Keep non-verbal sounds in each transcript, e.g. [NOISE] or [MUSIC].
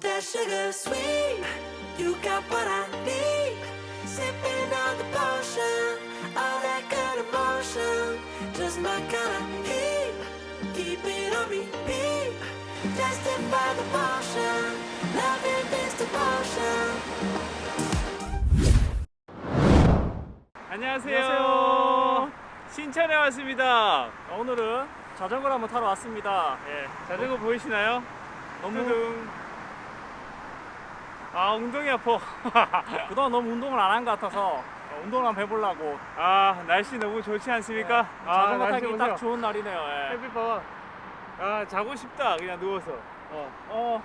that sugar sweet. You got what I need. Sipping on the potion, all that good emotion. Just my kind of heat. Keep it on repeat. Tested by the potion. Loving this devotion. 안녕하세요. 안녕하세요. 신천에 왔습니다. 오늘은 자전거를 한번 타러 왔습니다. 예. 자전거 보이시나요? 너무 뚜둥. 아 엉덩이 아파. [LAUGHS] 그동안 너무 운동을 안 한 것 같아서 어, 운동을 한번 해보려고 아 날씨 너무 좋지 않습니까? 아 네. 자전거 날씨 타기 보세요. 딱 좋은 날이네요. 예. 햇빛 봐봐. 아 자고 싶다 그냥 누워서. 어. 어.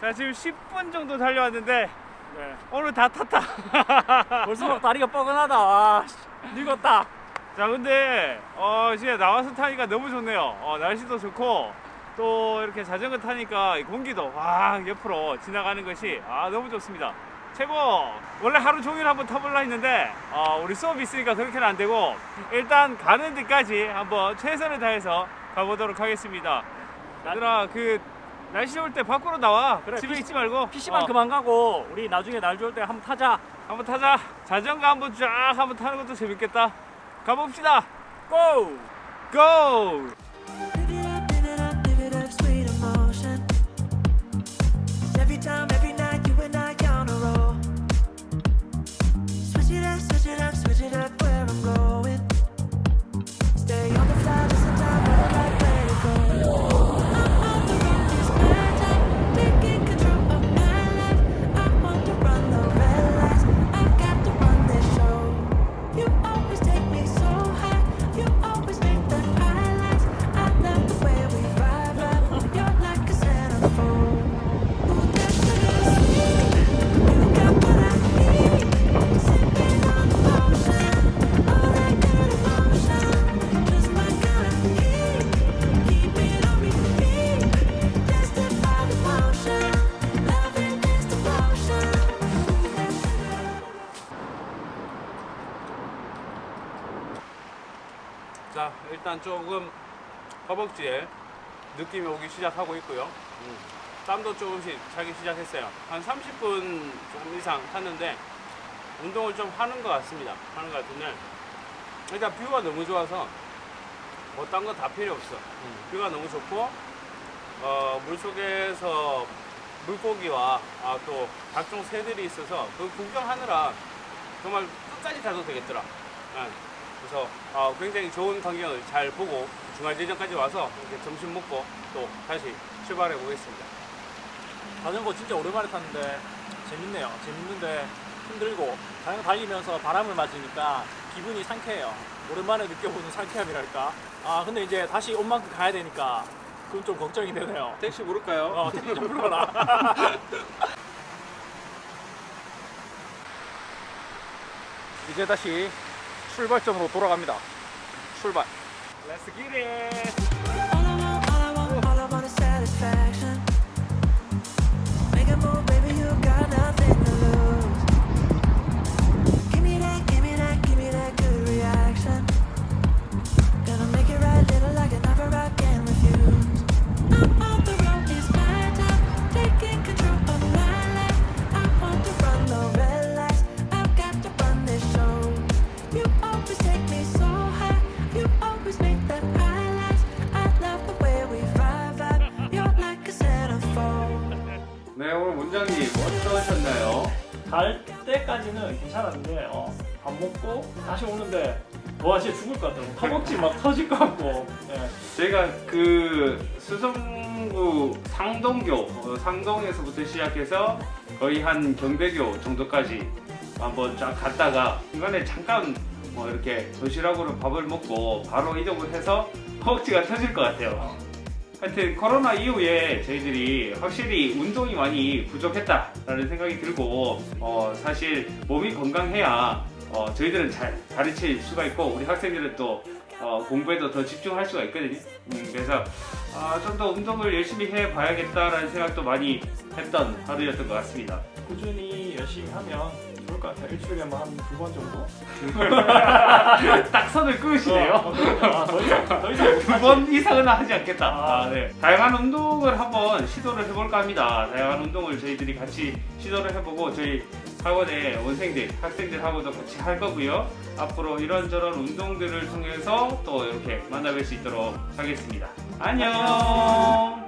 자 지금 10분 정도 달려왔는데 네. 오늘 다 탔다. [LAUGHS] 벌써 막 다리가 뻐근하다. 와, 씨, 늙었다. 자 근데 어 진짜 나와서 타니까 너무 좋네요. 어 날씨도 좋고 또 이렇게 자전거 타니까 이 공기도 와 옆으로 지나가는 것이 아 너무 좋습니다. 최고. 원래 하루 종일 한번 타볼라 했는데 어, 우리 수업 있으니까 그렇게는 안 되고 일단 가는 데까지 한번 최선을 다해서 가보도록 하겠습니다. 얘들아 그 날씨 좋을 때 밖으로 나와. 그래, 집에 PC 있지 말고. PC만 어, 그만 가고 우리 나중에 날 좋을 때 한번 타자. 한번 타자. 자전거 한번 쫙 한번 타는 것도 재밌겠다. 가봅시다. 고! 고! 일단 조금 허벅지에 느낌이 오기 시작하고 있고요. 음, 땀도 조금씩 차기 시작했어요. 한 30분 조금 이상 탔는데 운동을 좀 하는 것 같습니다. 하는 것 같은데 일단 뷰가 너무 좋아서 뭐 딴 거 다 필요 없어. 음, 뷰가 너무 좋고 어, 물속에서 물고기와 아, 또 각종 새들이 있어서 그 구경하느라 정말 끝까지 타도 되겠더라. 예. 그래서 어, 굉장히 좋은 광경을 잘 보고 중앙지점까지 와서 이렇게 점심 먹고 또 다시 출발해 보겠습니다. 자전거 진짜 오랜만에 탔는데 재밌네요. 재밌는데 힘들고 자전거 달리면서 바람을 맞으니까 기분이 상쾌해요. 오랜만에 느껴보는 상쾌함이랄까. 아 근데 이제 다시 온 만큼 가야 되니까 그건 좀 걱정이 되네요. 택시 부를까요? 어, 택시 좀 불러라. [LAUGHS] 이제 다시 출발점으로 돌아갑니다. 출발. Let's get it! 갈 때까지는 괜찮았는데 어, 밥 먹고 다시 오는데 와 진짜 죽을 것 같아요. 허벅지 막 터질 것 같고. 예. 저희가 그 수성구 상동교, 어, 상동에서부터 시작해서 거의 한 경대교 정도까지 한번 쫙 갔다가 중간에 잠깐 뭐 이렇게 도시락으로 밥을 먹고 바로 이동을 해서 허벅지가 터질 것 같아요. 하여튼 코로나 이후에 저희들이 확실히 운동이 많이 부족했다라는 생각이 들고 어, 사실 몸이 건강해야 어, 저희들은 잘 가르칠 수가 있고 우리 학생들은 또 어, 공부에도 더 집중할 수가 있거든요. 음, 그래서 좀더 운동을 열심히 해봐야겠다라는 생각도 많이 했던 하루였던 것 같습니다. 꾸준히 열심히 하면 좋을 것 같아요. 일주일에 뭐한두 번 정도? [LAUGHS] 딱 선을 끄시네요. 어, 그럼요. 아, 더 이상 더 이상 두번 이상은 하지 않겠다. 아. 아, 네. 다양한 운동을 한번 시도를 해볼까 합니다. 다양한 운동을 저희들이 같이 시도를 해보고 저희 학원의 원생들, 학생들하고도 같이 할 거고요. 앞으로 이런저런 운동들을 통해서 또 이렇게 만나뵐 수 있도록 하겠습니다. 안녕.